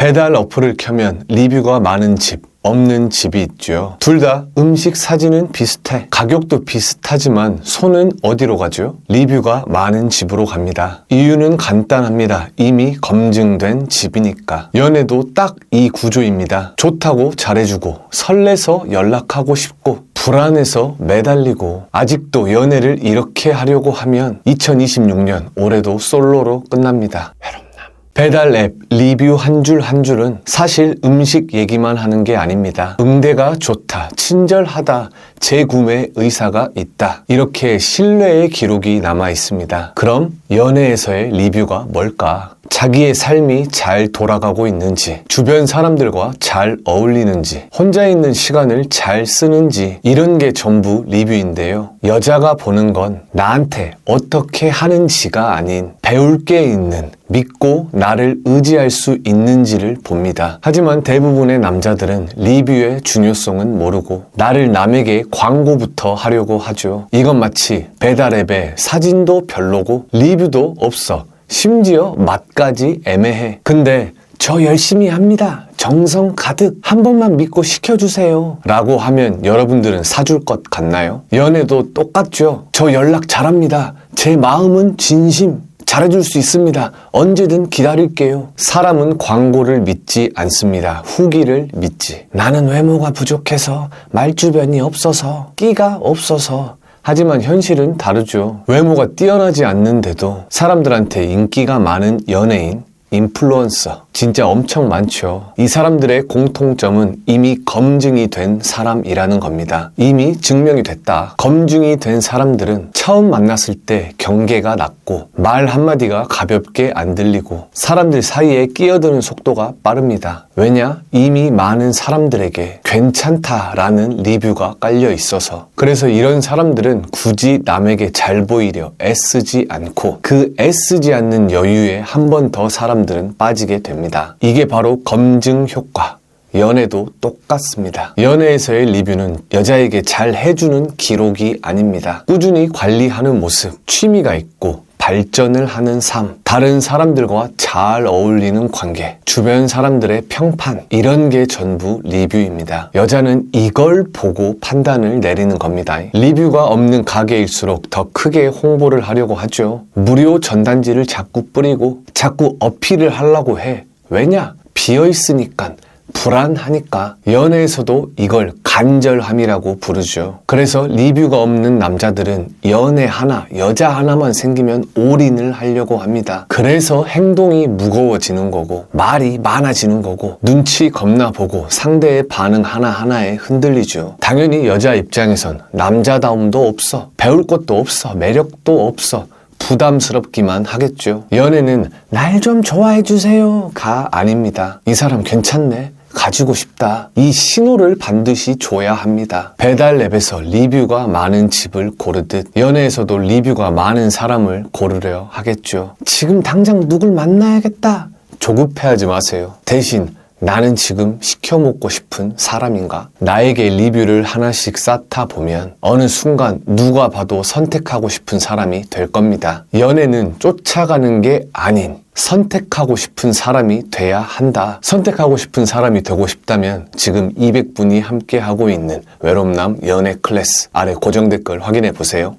배달 어플을 켜면 리뷰가 많은 집, 없는 집이 있죠. 둘 다 음식 사진은 비슷해. 가격도 비슷하지만 손은 어디로 가죠? 리뷰가 많은 집으로 갑니다. 이유는 간단합니다. 이미 검증된 집이니까. 연애도 딱 이 구조입니다. 좋다고 잘해주고, 설레서 연락하고 싶고, 불안해서 매달리고, 아직도 연애를 이렇게 하려고 하면 2026년 올해도 솔로로 끝납니다. 외롭남. 배달 앱 리뷰 한 줄 한 줄은 사실 음식 얘기만 하는 게 아닙니다. 응대가 좋다, 친절하다, 재구매 의사가 있다. 이렇게 신뢰의 기록이 남아 있습니다. 그럼 연애에서의 리뷰가 뭘까? 자기의 삶이 잘 돌아가고 있는지, 주변 사람들과 잘 어울리는지, 혼자 있는 시간을 잘 쓰는지, 이런 게 전부 리뷰인데요. 여자가 보는 건 나한테 어떻게 하는지가 아닌 배울 게 있는 믿고 나를 의지할 수 있는지를 봅니다. 하지만 대부분의 남자들은 리뷰의 중요성은 모르고 나를 남에게 광고부터 하려고 하죠. 이건 마치 배달앱에 사진도 별로고 리뷰도 없어. 심지어 맛까지 애매해. 근데 저 열심히 합니다. 정성 가득 한 번만 믿고 시켜주세요. 라고 하면 여러분들은 사줄 것 같나요? 연애도 똑같죠. 저 연락 잘합니다. 제 마음은 진심. 잘해줄 수 있습니다. 언제든 기다릴게요. 사람은 광고를 믿지 않습니다. 후기를 믿지. 나는 외모가 부족해서 말주변이 없어서 끼가 없어서 하지만 현실은 다르죠. 외모가 뛰어나지 않는데도 사람들한테 인기가 많은 연예인, 인플루언서 진짜 엄청 많죠. 이 사람들의 공통점은 이미 검증이 된 사람이라는 겁니다. 이미 증명이 됐다. 검증이 된 사람들은 처음 만났을 때 경계가 낮고 말 한마디가 가볍게 안 들리고 사람들 사이에 끼어드는 속도가 빠릅니다. 왜냐? 이미 많은 사람들에게 괜찮다라는 리뷰가 깔려 있어서 그래서 이런 사람들은 굳이 남에게 잘 보이려 애쓰지 않고 그 애쓰지 않는 여유에 한 번 더 사람들은 빠지게 됩니다. 이게 바로 검증 효과. 연애도 똑같습니다. 연애에서의 리뷰는 여자에게 잘 해주는 기록이 아닙니다. 꾸준히 관리하는 모습, 취미가 있고 발전을 하는 삶, 다른 사람들과 잘 어울리는 관계, 주변 사람들의 평판, 이런 게 전부 리뷰입니다. 여자는 이걸 보고 판단을 내리는 겁니다. 리뷰가 없는 가게일수록 더 크게 홍보를 하려고 하죠. 무료 전단지를 자꾸 뿌리고 자꾸 어필을 하려고 해. 왜냐? 비어 있으니까. 불안하니까 연애에서도 이걸 간절함이라고 부르죠. 그래서 리뷰가 없는 남자들은 연애 하나, 여자 하나만 생기면 올인을 하려고 합니다. 그래서 행동이 무거워지는 거고, 말이 많아지는 거고, 눈치 겁나 보고 상대의 반응 하나하나에 흔들리죠. 당연히 여자 입장에선 남자다움도 없어, 배울 것도 없어, 매력도 없어. 부담스럽기만 하겠죠. 연애는 날 좀 좋아해 주세요가 아닙니다. 이 사람 괜찮네. 가지고 싶다. 이 신호를 반드시 줘야 합니다. 배달 앱에서 리뷰가 많은 집을 고르듯 연애에서도 리뷰가 많은 사람을 고르려 하겠죠. 지금 당장 누굴 만나야겠다. 조급해하지 마세요. 대신 나는 지금 시켜 먹고 싶은 사람인가? 나에게 리뷰를 하나씩 쌓다 보면 어느 순간 누가 봐도 선택하고 싶은 사람이 될 겁니다. 연애는 쫓아가는 게 아닌 선택하고 싶은 사람이 돼야 한다. 선택하고 싶은 사람이 되고 싶다면 지금 200분이 함께 하고 있는 외롭남 연애 클래스 아래 고정 댓글 확인해 보세요.